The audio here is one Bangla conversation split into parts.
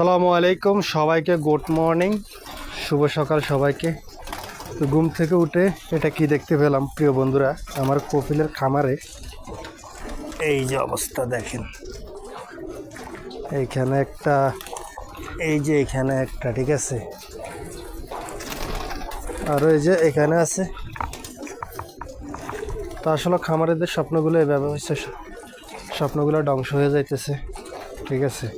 আসসালামু আলাইকুম সবাইকে গুড মর্নিং শুভ সকাল সবাইকে। তো ঘুম থেকে উঠে এটা কি দেখতে পেলাম প্রিয় বন্ধুরা? আমার কপিলের খামারে। এই যে অবস্থা দেখেন। এইখানে একটা এই যে এখানে একটা ঠিক আছে? আর এই যে এখানে আছে। তো আসলে খামারেদের স্বপ্নগুলো এভাবে হচ্ছে স্বপ্নগুলো ধ্বংস হয়ে যাইতেছে ঠিক আছে?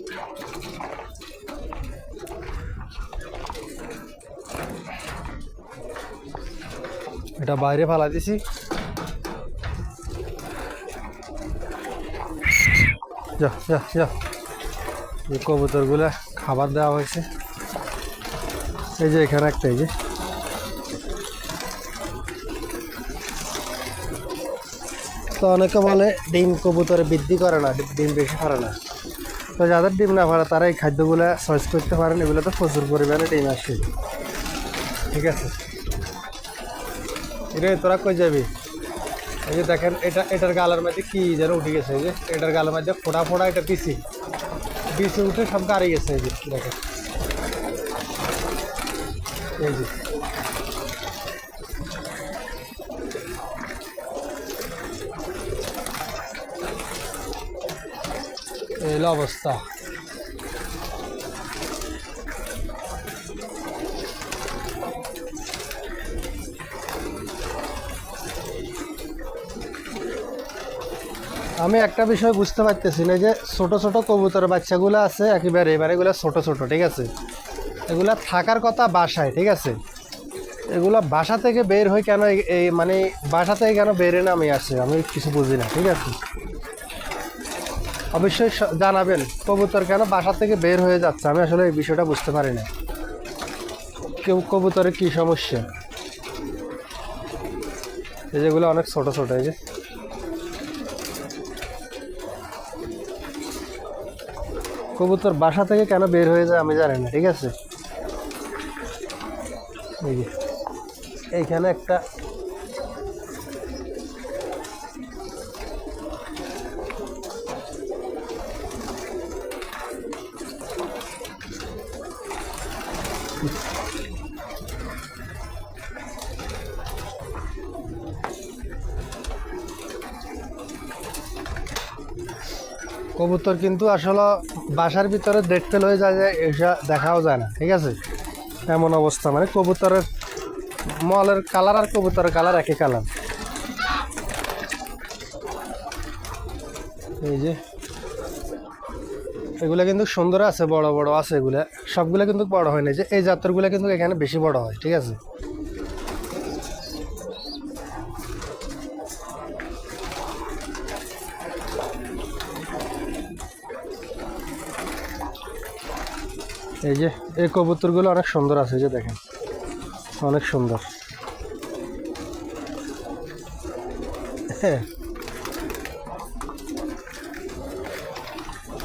এটা বাইরে ফালা দিছি। যা যা খাবার দেওয়া হয়েছে। এই যে এখানে একটা, এই যে। তো অনেকে বলে ডিম কবুতরে বৃদ্ধি করে না, ডিম বেশি পারে না। তো যাদের ডিম না পারে, তারা এই খাদ্যগুলো চয়েস করতে পারেন। এগুলো তো প্রচুর পরিমাণে ডিম আসে। ঠিক আছে? রে, তোরা কই যাবি? এই যে দেখেন, এটা, এটার গালের মধ্যে কি যেন উঠে গেছে, এই যে এটার গালের মধ্যে ফোড়া ফোড়া এটা পিসি পিসি উঠে সব গাড়ি গেছে, এই যে দেখেন। এই যে। এই অবস্থা। আমি একটা বিষয় বুঝতে পারতেছি না যে ছোট ছোট কবুতর বাচ্চাগুলো আছে একেবারে, এবারে এগুলো ছোট ছোট, ঠিক আছে? এগুলা থাকার কথা বাসায়, ঠিক আছে? এগুলো বাসা থেকে বের হয়ে কেন এই- মানে বাসা থেকে কেন বের না আমি আসে? আমি কিছু বুঝি না, ঠিক আছে? অবশ্যই জানাবেন, কবুতর কেন বাসা থেকে বের হয়ে যাচ্ছে? আমি আসলে এই বিষয়টা বুঝতে পারি না। কেউ কবুতরের কী সমস্যা? এই যেগুলো অনেক ছোট ছোট, এই যে কবুতর বাসা থেকে কেন বের হয়ে যায় আমি জানি না ঠিক আছে? এইখানে একটা কবুতর কিন্তু আসলে বাসার ভিতরে দেখতে লয়ে যায় যে এটা দেখাও যায় না, ঠিক আছে? এমন অবস্থা মানে কবুতরের মলের কালার আর কবুতরের কালার একই কালার এই যে, এগুলা কিন্তু সুন্দর আছে, বড় বড় আছে এগুলা। সবগুলা কিন্তু বড় হয় না যে এই জাতরগুলা কিন্তু এখানে বেশি বড় হয়, ঠিক আছে? এই যে, এই কবুতরগুলো অনেক সুন্দর আছে যে দেখেন। অনেক সুন্দর।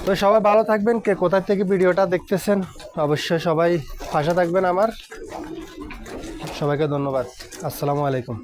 তো সবাই ভালো থাকবেন, কে কোথা থেকে ভিডিওটা দেখতেছেন, অবশ্যই সবাই পাশে থাকবেন আমার। সবাইকে ধন্যবাদ। আসসালামু আলাইকুম।